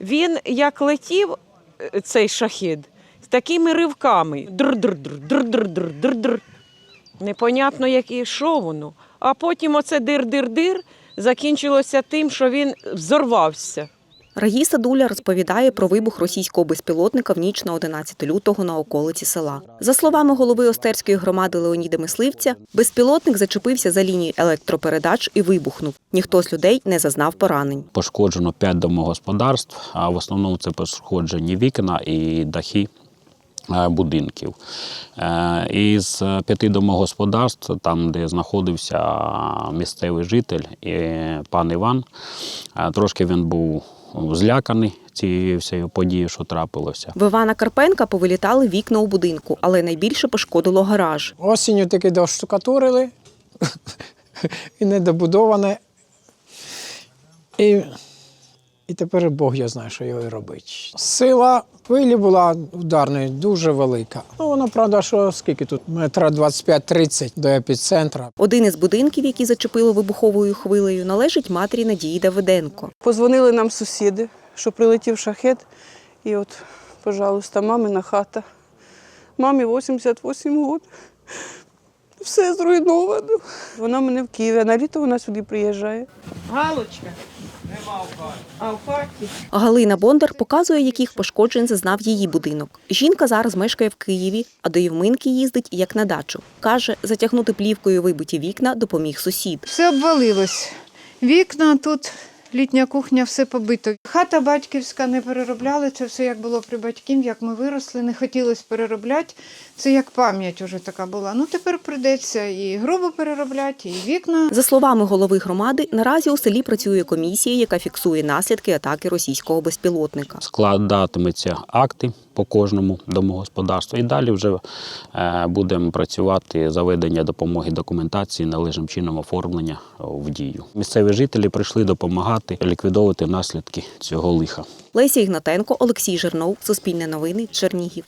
Він як летів е, цей шахід з такими ривками. Др-др-др-др-др-др-др. Непонятно, яке що воно. А потім оце дир-дир-дир закінчилося тим, що він взорвався. Раїса Дуля розповідає про вибух російського безпілотника в ніч на 11 лютого на околиці села. За словами голови Остерської громади Леоніда Мисливця, безпілотник зачепився за лінію електропередач і вибухнув. Ніхто з людей не зазнав поранень. Пошкоджено 5 домогосподарств, а в основному це пошкоджені вікна і дахи е, будинків. Е, Із п'яти домогосподарств, там, де знаходився місцевий житель, пан Іван, е, трошки він був зляканий цією всією подією, що трапилося. В Івана Карпенка повилітали вікна у будинку, але найбільше пошкодило гараж. Осінню таки доштукатурили і недобудоване. І, і тепер Бог я знає, що його і робити. Сила хвилі була ударної дуже велика. Ну, воно, правда, що скільки тут? Метра 25-30 до епіцентра. Один із будинків, які зачепило вибуховою хвилею, належить матері Надії Давиденко. Позвонили нам сусіди, що прилетів шахет, і от, пожалуйста, мамина хата. Мамі 88 років. Все зруйновано. Вона мене в Києві, на літо вона сюди приїжджає. Галочка. Галина Бондар показує, яких пошкоджень зазнав її будинок. Жінка зараз мешкає в Києві, а до Євминки їздить як на дачу. Каже, затягнути плівкою вибиті вікна допоміг сусід. Все обвалилось. Вікна тут, літня кухня, все побито. Хата батьківська не переробляли. Це все як було при батьків, як ми виросли, не хотілося переробляти. Це як пам'ять уже така була. Ну тепер прийдеться і грубо переробляти, і вікна. За словами голови громади, наразі у селі працює комісія, яка фіксує наслідки атаки російського безпілотника. Складатимуться акти по кожному домогосподарству. І далі вже е, будемо працювати заведення допомоги документації, належним чином оформлення в дію. Місцеві жителі прийшли допомагати ліквідовувати наслідки цього лиха. Леся Ігнатенко, Олексій Жирнов, Суспільне новини, Чернігів.